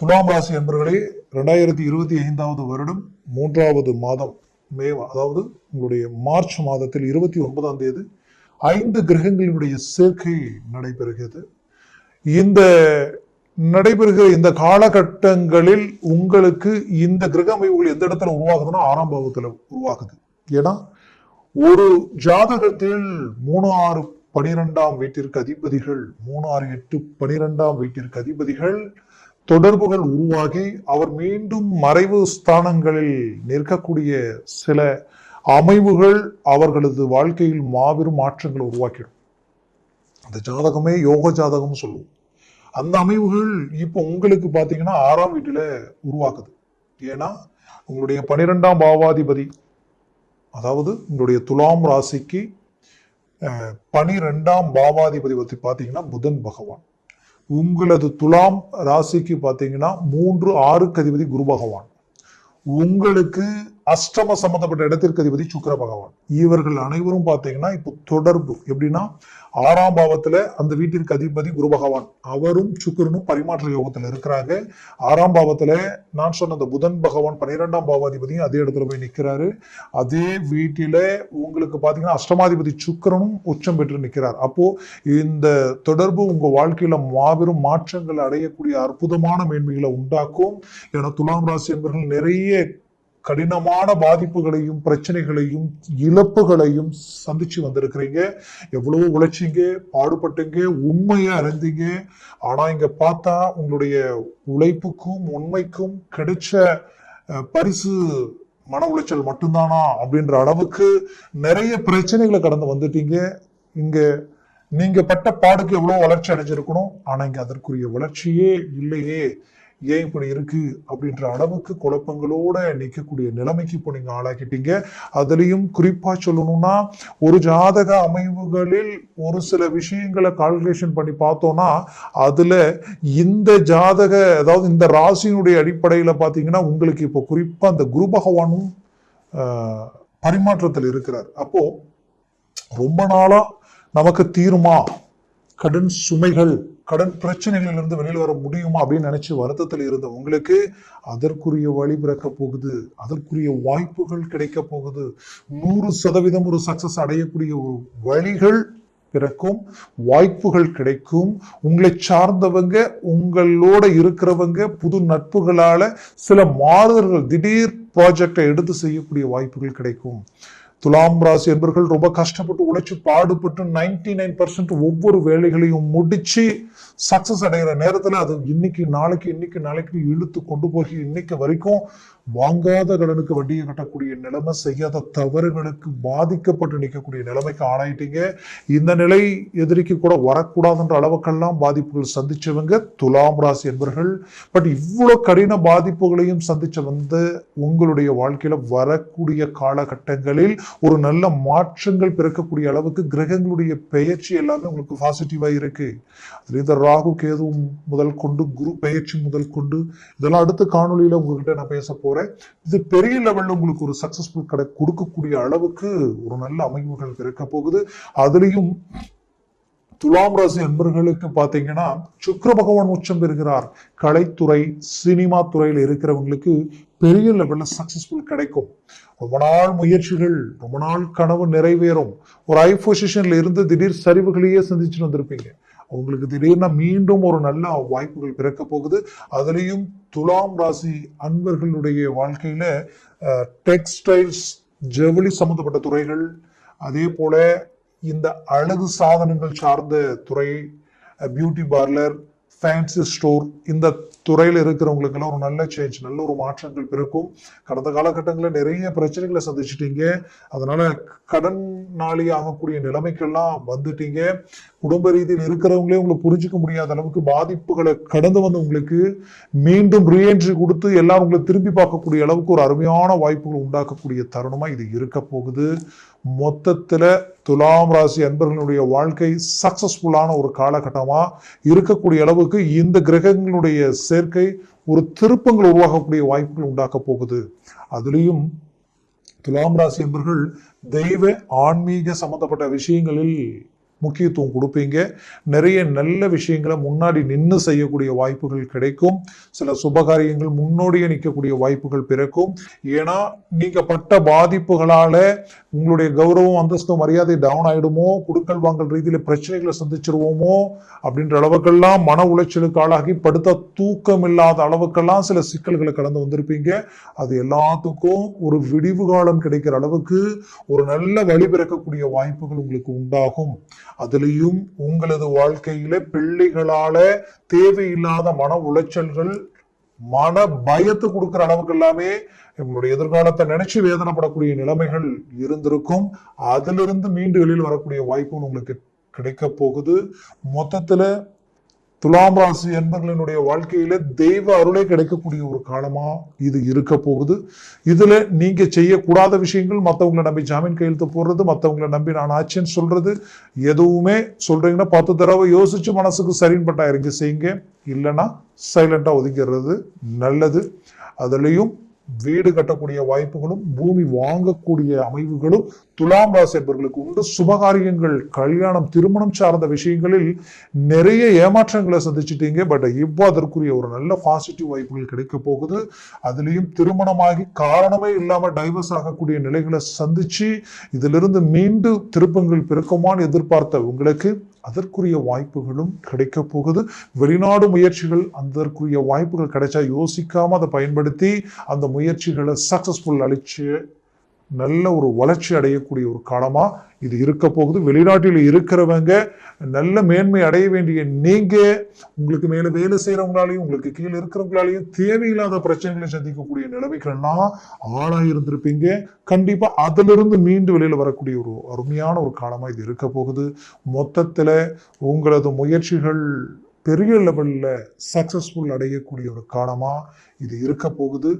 துலாம் ராசி என்பர்களே ரெண்டாயிரத்தி இருபத்தி ஐந்தாவது வருடம் மூன்றாவது மாதம் மே அதாவது உங்களுடைய மார்ச் மாதத்தில் இருபத்தி ஒன்பதாம் தேதி ஐந்து கிரகங்களினுடைய சேர்க்கை நடைபெறுகிறது. இந்த நடைபெறுகிற இந்த காலகட்டங்களில் உங்களுக்கு இந்த கிரக அமைப்புகள் எந்த இடத்துல உருவாகுதுன்னா ஆறாம் பாவத்துல உருவாகுது. ஏன்னா ஒரு ஜாதகத்தில் மூணு ஆறு பனிரெண்டாம் வீட்டிற்கு அதிபதிகள் மூணு ஆறு எட்டு பனிரெண்டாம் வீட்டிற்கு அதிபதிகள் தொடர்புகள் உருவாகி அவர் மீண்டும் மறைவு ஸ்தானங்களில் நிற்கக்கூடிய சில அமைவுகள் அவர்களது வாழ்க்கையில் மாபெரும் மாற்றங்களை உருவாக்கிடும். அந்த ஜாதகமே யோக ஜாதகம் சொல்லுவோம். அந்த அமைவுகள் இப்போ உங்களுக்கு பார்த்தீங்கன்னா ஆறாம் வீட்டில் உருவாக்குது. ஏன்னா உங்களுடைய பனிரெண்டாம் பாவாதிபதி அதாவது உங்களுடைய துலாம் ராசிக்கு பனிரெண்டாம் பாவாதிபதி பற்றி பார்த்தீங்கன்னா புதன் பகவான். உங்களது துலாம் ராசிக்கு பார்த்தீங்கன்னா மூன்று ஆறுக்கு அதிபதி குரு பகவான். உங்களுக்கு அஷ்டம சம்பந்தப்பட்ட இடத்திற்கு அதிபதி சுக்கர பகவான். இவர்கள் அனைவரும் பார்த்தீங்கன்னா இப்போ தொடர்பு. எப்படின்னா ஆறாம் பாவத்துல அந்த வீட்டிற்கு அதிபதி குரு பகவான். அவரும் சுக்கரனும் பரிமாற்ற யோகத்தில் இருக்கிறாங்க ஆறாம் பாவத்துல நான் சொன்ன அந்த புதன் பகவான் பன்னிரெண்டாம் பாவாதிபதியும் அதே இடத்துல போய் நிற்கிறாரு அதே வீட்டில உங்களுக்கு பார்த்தீங்கன்னா அஷ்டமாதிபதி சுக்கரனும் உச்சம் பெற்று நிற்கிறார் அப்போ இந்த தொடர்பு உங்க வாழ்க்கையில மாபெரும் மாற்றங்கள் அடையக்கூடிய அற்புதமான மேன்மைகளை உண்டாக்கும். என துலாம் ராசி என்பவர்கள் நிறைய கடினமான பாதிப்புகளையும் பிரச்சனைகளையும் இழப்புகளையும் சந்திச்சு வந்திருக்கிறீங்க. எவ்வளவோ உழைச்சிங்க பாடுபட்டீங்க உண்மையா அறிந்தீங்க. ஆனா இங்க பார்த்தா உங்களுடைய உழைப்புக்கும் உண்மைக்கும் கிடைச்ச பரிசு மன உளைச்சல் மட்டும்தானா அப்படின்ற அளவுக்கு நிறைய பிரச்சனைகளை கடந்து வந்துட்டீங்க. இங்க நீங்க பட்ட பாடுக்கு எவ்வளவு வளர்ச்சி அடைஞ்சிருக்கணும். ஆனா இங்க அதற்குரிய வளர்ச்சியே இல்லையே. ஏன் இப்படி இருக்கு அப்படின்ற அளவுக்கு குழப்பங்களோட நிற்கக்கூடிய நிலைமைக்கு இப்போ நீங்க ஆளாக்கிட்டீங்க. அதுலயும் குறிப்பா சொல்லணும்னா ஒரு ஜாதக அமைவுகளில் ஒரு சில விஷயங்களை கால்குலேஷன் பண்ணி பார்த்தோம்னா அதுல இந்த ஜாதக அதாவது இந்த ராசியினுடைய அடிப்படையில பாத்தீங்கன்னா உங்களுக்கு இப்போ குறிப்பா அந்த குரு பகவானும் பரிமாற்றத்தில் இருக்கிறார். அப்போ ரொம்ப நாளா நமக்கு தீருமா? கடன் சுமைகள் கடன் பிரச்சனைகளிலிருந்து வெளியில் வர முடியுமா அப்படின்னு நினைச்சு வருத்தத்தில் இருந்த உங்களுக்கு அதற்குரிய வழி பிறக்க போகுது அதற்குரிய வாய்ப்புகள் கிடைக்க போகுது. நூறு சதவீதம் ஒரு சக்சஸ் அடையக்கூடிய ஒரு வழிகள் பிறக்கும் வாய்ப்புகள் கிடைக்கும். உங்களை சார்ந்தவங்க உங்களோட இருக்கிறவங்க புது நட்புகளால சில மாறுதல்கள் திடீர் ப்ராஜெக்டை எடுத்து செய்யக்கூடிய வாய்ப்புகள் கிடைக்கும். துலாம் ராசி என்பவர்கள் ரொம்ப கஷ்டப்பட்டு உழைச்சு பாடுபட்டு நைன்டி நைன் ஒவ்வொரு வேலைகளையும் முடிச்சு சக்சஸ் அடைகிற நேரத்தில் அது இன்னைக்கு நாளைக்கு இன்னைக்கு நாளைக்கு இழுத்து கொண்டு போய் இன்னைக்கு வரைக்கும் வாங்காத கடனுக்கு வட்டியை கட்டக்கூடிய நிலைமை செய்யாத தவறுகளுக்கு பாதிக்கப்பட்டு நிற்கக்கூடிய நிலைமைக்கு ஆளாயிட்டீங்க. இந்த நிலை எதிரிக்கு கூட வரக்கூடாதுன்ற அளவுக்கெல்லாம் பாதிப்புகள் சந்திச்சவங்க துலாம் ராசி என்பவர்கள் பட் இவ்வளோ கடின பாதிப்புகளையும் சந்திச்ச வந்து உங்களுடைய வாழ்க்கையில் வரக்கூடிய காலகட்டங்களில் ஒரு நல்ல மாற்றங்கள் பிறக்கக்கூடிய அளவுக்கு கிரகங்களுடைய பெயர்ச்சி எல்லாமே உங்களுக்கு பாசிட்டிவாக இருக்கு. அதுல இந்த ராகு கேது முதல் கொண்டு குரு பெயர்ச்சி முதல் கொண்டு இதெல்லாம் அடுத்த காணொலியில் உங்ககிட்ட நான் பேச போகிறேன் போறேன் இது பெரிய லெவல்ல உங்களுக்கு ஒரு சக்சஸ்ஃபுல் கடை கொடுக்கக்கூடிய அளவுக்கு ஒரு நல்ல அமைவுகள் இருக்க போகுது. அதுலேயும் துலாம் ராசி நண்பர்களுக்கு பாத்தீங்கன்னா சுக்கர பகவான் உச்சம் பெறுகிறார். கலைத்துறை சினிமா துறையில் இருக்கிறவங்களுக்கு பெரிய லெவல்ல சக்சஸ்ஃபுல் கிடைக்கும். ரொம்ப நாள் முயற்சிகள் ரொம்ப நாள் கனவு நிறைவேறும். ஒரு ஐ பொசிஷன்ல இருந்து திடீர் சரிவுகளையே சந்திச்சுட்டு வந்திருப்பீங்க. உங்களுக்கு திடீர்னு மீண்டும் ஒரு நல்ல வாய்ப்புகள் பிறக்க போகுது. அதுலேயும் துலாம் ராசி அன்பர்களுடைய வாழ்க்கையில் டெக்ஸ்டைல்ஸ் ஜவுளி சம்மந்தப்பட்ட துறைகள் அதே போல் இந்த அழகு சாதனங்கள் சார்ந்த துறை பியூட்டி பார்லர் ஃபேன்சி ஸ்டோர் இந்த துறையில் இருக்கிறவங்களுக்கெல்லாம் ஒரு நல்ல சேஞ்ச் நல்ல ஒரு மாற்றங்கள் பிறக்கும். கடந்த காலகட்டங்களில் நிறைய பிரச்சனைகளை சந்திச்சிட்டீங்க. அதனால கடனாளி ஆகக்கூடிய நிலைமைக்கெல்லாம் வந்துட்டீங்க. குடும்ப ரீதியில் இருக்கிறவங்களே உங்களை புரிஞ்சிக்க முடியாத அளவுக்கு பாதிப்புகளை கடந்து வந்து உங்களுக்கு மீண்டும் ரீஎன்ட்ரி கொடுத்து எல்லாரும் உங்களை திரும்பி பார்க்கக்கூடிய அளவுக்கு ஒரு அருமையான வாய்ப்புகள் உண்டாக்கக்கூடிய தருணமாக இது இருக்க போகுது. மொத்தத்தில் துலாம் ராசி அன்பர்களுடைய வாழ்க்கை சக்சஸ்ஃபுல்லான ஒரு காலகட்டமாக இருக்கக்கூடிய அளவுக்கு இந்த கிரகங்களுடைய சேர்க்கை ஒரு திருப்பங்கள் உருவாகக்கூடிய வாய்ப்புகள் உண்டாக்க போகுது. அதுலேயும் துலாம் ராசி என்பர்கள் தெய்வ ஆன்மீக சம்பந்தப்பட்ட விஷயங்களில் முக்கியத்துவம் கொடுப்பீங்க. நிறைய நல்ல விஷயங்களை முன்னாடி நின்று செய்யக்கூடிய வாய்ப்புகள் கிடைக்கும். சில சுபகாரியங்கள் முன்னோடியே நிற்கக்கூடிய வாய்ப்புகள் பிறக்கும். ஏன்னா நீங்கள் பட்ட பாதிப்புகளால் உங்களுடைய கௌரவம் அந்தஸ்து மரியாதை டவுன் ஆகிடுமோ குடுக்கல் வாங்கல் ரீதியில் பிரச்சனைகளை சந்திச்சிருவோமோ? அப்படின்ற அளவுக்கெல்லாம் மன உளைச்சலுக்கு ஆளாகி படுத்த தூக்கம் இல்லாத அளவுக்கெல்லாம் சில சிக்கல்களை கடந்து வந்திருப்பீங்க. அது எல்லாத்துக்கும் ஒரு விடிவு காலம் கிடைக்கிற அளவுக்கு ஒரு நல்ல வழி பிறக்கக்கூடிய வாய்ப்புகள் உங்களுக்கு உண்டாகும். அதுலேயும் உங்களது வாழ்க்கையில பிள்ளைகளால தேவையில்லாத மன உளைச்சல்கள் மன பயத்தை கொடுக்குற அளவுக்கு எல்லாமே நம்மளுடைய எதிர்காலத்தை நினைச்சு வேதனைப்படக்கூடிய நிலைமைகள் இருந்திருக்கும். அதிலிருந்து மீண்டு வெளியில் வரக்கூடிய வாய்ப்பும் உங்களுக்கு கிடைக்க போகுது. மொத்தத்துல துலாம் ராசி என்பர்களினுடைய வாழ்க்கையில தெய்வ அருளே கிடைக்கக்கூடிய ஒரு காலமா இது இருக்க போகுது. இதுல நீங்க செய்யக்கூடாத விஷயங்கள் மற்றவங்களை நம்பி ஜாமீன் கையெழுத்து போடுறது மற்றவங்களை நம்பி நான் ஆச்சுன்னு சொல்றது எதுவுமே சொல்றீங்கன்னா பத்து தடவை யோசிச்சு மனசுக்கு சரின் பட்டா இறங்கி செய்யுங்க. இல்லைன்னா சைலண்டா ஒதுக்கிறது நல்லது. அதுலயும் வீடு கட்டக்கூடிய வாய்ப்புகளும் பூமி வாங்கக்கூடிய அமைவுகளும் துலாம் ராசி என்பவர்களுக்கு உண்டு. சுபகாரியங்கள் கல்யாணம் திருமணம் சார்ந்த விஷயங்களில் நிறைய ஏமாற்றங்களை சந்திச்சிட்டீங்க. பட் இப்போ அதற்குரிய ஒரு நல்ல பாசிட்டிவ் வாய்ப்புகள் கிடைக்க போகுது. அதுலேயும் திருமணமாகி காரணமே இல்லாமல் டைவர்ஸ் ஆகக்கூடிய நிலைகளை சந்திச்சு இதிலிருந்து மீண்டும் திருப்பங்கள் பிறக்குமான்னு எதிர்பார்த்த உங்களுக்கு அதற்குரிய வாய்ப்புகளும் கிடைக்க போகுது. வெளிநாடு முயற்சிகள் அதற்குரிய வாய்ப்புகள் கிடைச்சா யோசிக்காமல் அதை பயன்படுத்தி அந்த முயற்சிகளை சக்ஸஸ்ஃபுல் அளிச்சு நல்ல ஒரு வளர்ச்சி அடையக்கூடிய ஒரு காலமாக இது இருக்க போகுது. வெளிநாட்டில் இருக்கிறவங்க நல்ல மேன்மை அடைய வேண்டிய நீங்கள் உங்களுக்கு மேலே வேலை செய்கிறவங்களாலையும் உங்களுக்கு கீழே இருக்கிறவங்களாலையும் தேவையில்லாத பிரச்சனைகளை சந்திக்கக்கூடிய நிலைமைகள்லாம் ஆளாயிருந்திருப்பீங்க. கண்டிப்பாக அதிலிருந்து மீண்டு வெளியில் வரக்கூடிய ஒரு அருமையான ஒரு காலமாக இது இருக்க போகுது. மொத்தத்தில் உங்களது முயற்சிகள் பெரிய லெவலில் சக்சஸ்ஃபுல் அடையக்கூடிய ஒரு காலமாக இது இருக்க போகுது.